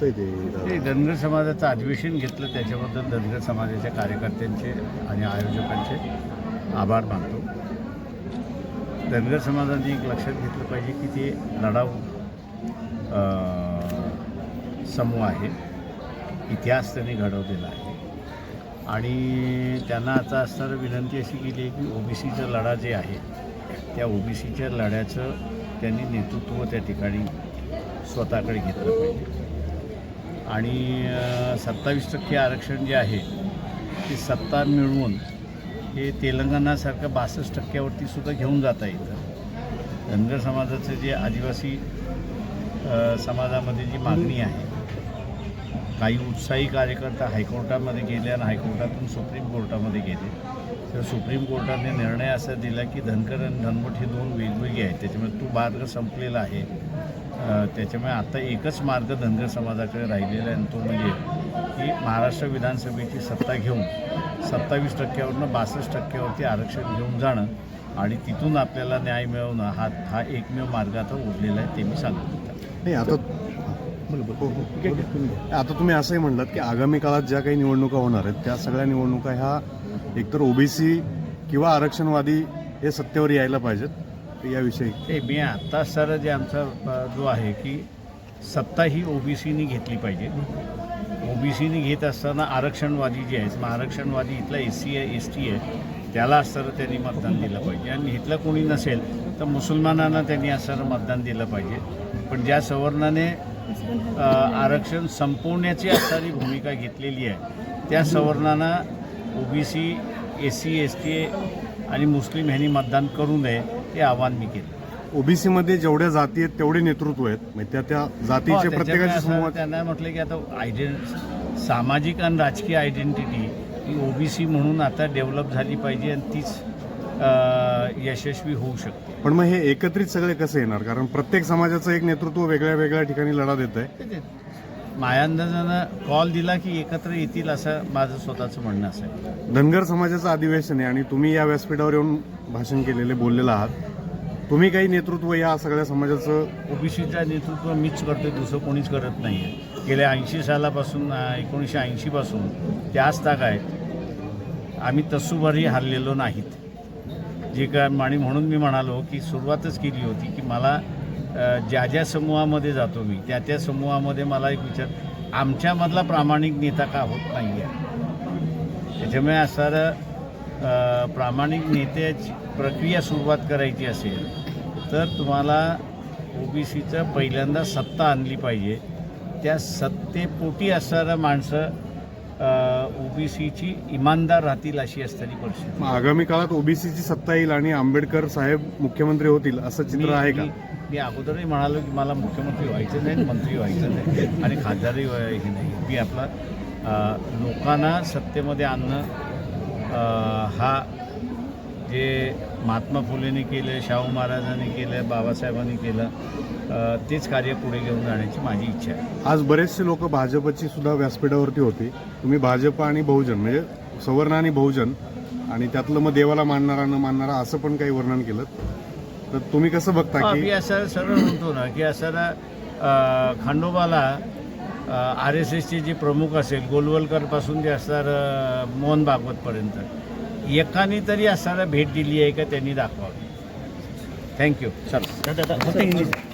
होतंय ते ते धनगर समाजाचं अधिवेशन घेतलं त्याच्याबद्दल धनगर समाजाच्या कार्यकर्त्यांचे आणि आयोजकांचे आभार मानतो. धनगर समाजाने एक लक्षात घेतलं पाहिजे की ते लढाऊ समूह आहे. इतिहास त्यांनी घडवलेला आहे. आणि त्यांना आता असणारं विनंती अशी केली आहे की ओबीसीचा लढा जे आहे त्या ओबीसीच्या लढ्याचं त्यांनी नेतृत्व त्या ठिकाणी स्वतःकडे घेतलं पाहिजे. आणि सत्तावीस टक्के आरक्षण जे आहे ते सत्ता मिळवून हे तेलंगणासारखं बासष्ट टक्क्यावरती सुद्धा घेऊन जाता येतं धनगर समाजाचं जे आदिवासी समाजामध्ये जी मागणी आहे काही उत्साही कार्यकर्ता हायकोर्टामध्ये गेले आणि हायकोर्टातून सुप्रीम कोर्टामध्ये गेले. तर सुप्रीम कोर्टाने निर्णय असा दिला की धनगर आणि धनवट हे दोन वेगवेगळे आहेत. त्याच्यामुळे तो मार्ग संपलेला आहे. त्याच्यामुळे आता एकच मार्ग धनगर समाजाकडे राहिलेला आहे आणि तो म्हणजे की महाराष्ट्र विधानसभेची सत्ता घेऊन सत्तावीस टक्क्यावरनं बासष्ट टक्क्यावरती आरक्षण घेऊन जाणं आणि तिथून आपल्याला न्याय मिळवणं हा हा एकमेव मार्ग आता उरलेला आहे ते मी सांगतो. नाही आता हो, हो. आता तुम्ही असंही म्हणलात की आगामी काळात ज्या काही निवडणुका होणार आहेत त्या सगळ्या निवडणुका ह्या एकतर ओबीसी किंवा आरक्षणवादी हे सत्तेवर यायला पाहिजेत याविषयी. ते मी आत्ता सर जे आमचा जो आहे की सत्ता ही ओबीसीनी घेतली पाहिजे. ओबीसीनी घेत असताना आरक्षणवादी जे आहेत मग आरक्षणवादी इथला एस सी आहे एस टी आहे त्याला सर त्यांनी मतदान दिलं पाहिजे. आणि इथलं कोणी नसेल तर मुसलमानांना त्यांनी असताना मतदान दिलं पाहिजे. पण ज्या सवर्णाने आरक्षण संपवण्याची असणारी भूमिका घेतलेली आहे त्या सवर्णांना OBC S C S T आणि मुस्लिम ह्यांनी मतदान करू नये हे आव्हान मी केलं. ओबीसी मध्ये जेवढ्या जाती आहेत तेवढे नेतृत्व आहेत. म्हणजे त्या त्या हो, जातीचे त्याच्यामुळे प्रत्येकाचे समूह त्यांना म्हटलं की आता आयडेंट सामाजिक आणि राजकीय आयडेंटिटी ही ओबीसी म्हणून आता डेव्हलप झाली पाहिजे आणि तीच अ, यशस्वी होऊ शकते. पण मग हे एकत्रित सगळे कसे येणार? कारण प्रत्येक समाजाचं एक नेतृत्व वेगळ्या वेगळ्या ठिकाणी लढा देत आहे ते- ते- माझ्या अंदाजानं कॉल दिला की एकत्र येतील असं माझं स्वतःचं म्हणणं असेल धनगर समाजाचं अधिवेशन आहे आणि तुम्ही या व्यासपीठावर येऊन भाषण केलेले बोललेलं आहात. तुम्ही काही नेतृत्व या सगळ्या समाजाचं? ओबीसीचं नेतृत्व मीच करतोय दुसरं कोणीच करत नाही आहे गेल्या ऐंशी सालापासून एकोणीसशे ऐंशीपासून त्याच ताग आहेत. आम्ही तसूभरही हरलेलो नाहीत. जे काय आणि म्हणून मी म्हणालो की सुरुवातच केली होती की मला ज्या ज्या समूहामध्ये जातो मी त्या त्या समूहामध्ये मला एक विचार आमच्यामधला प्रामाणिक नेता का होत नाही आहे त्याच्यामुळे असणारं प्रामाणिक नेत्याची प्रक्रिया सुरुवात करायची असेल तर तुम्हाला ओबीसीचं पहिल्यांदा सत्ता आणली पाहिजे. त्या सत्तेपोटी असणारं माणसं ओबीसीची इमानदार राहतील अशी असणारी परिस्थिती. आगामी काळात ओबीसीची सत्ता येईल आणि आंबेडकर साहेब मुख्यमंत्री होतील असं चित्र आहे का? मी- अगोदरही म्हणालो की मला मुख्यमंत्री व्हायचं नाही मंत्री व्हायचं नाही आणि खासदारही व्हाय- नाही मी आपला लोकांना सत्तेमध्ये आणणं हा जे महात्मा फुलेने केलं शाहू महाराजांनी केलं बाबासाहेबांनी केलं तेच कार्य पुढे घेऊन जाण्याची माझी इच्छा आहे. आज बरेचसे लोक भाजपची सुद्धा व्यासपीठावरती होती. तुम्ही भाजप आणि बहुजन म्हणजे सवर्ण आणि बहुजन आणि त्यातलं मग देवाला मानणारा न मानणारा असं पण काही वर्णन केलं. तर तुम्ही कसं बघता की मी असं सरळ म्हणतो ना की असं खंडोबाला आर एस एसचे जे प्रमुख असेल गोलवलकरपासून जे असणार मोहन भागवतपर्यंत एकाने तरी असणारा भेट दिली आहे का त्यांनी दाखवावी? थँक्यू चला.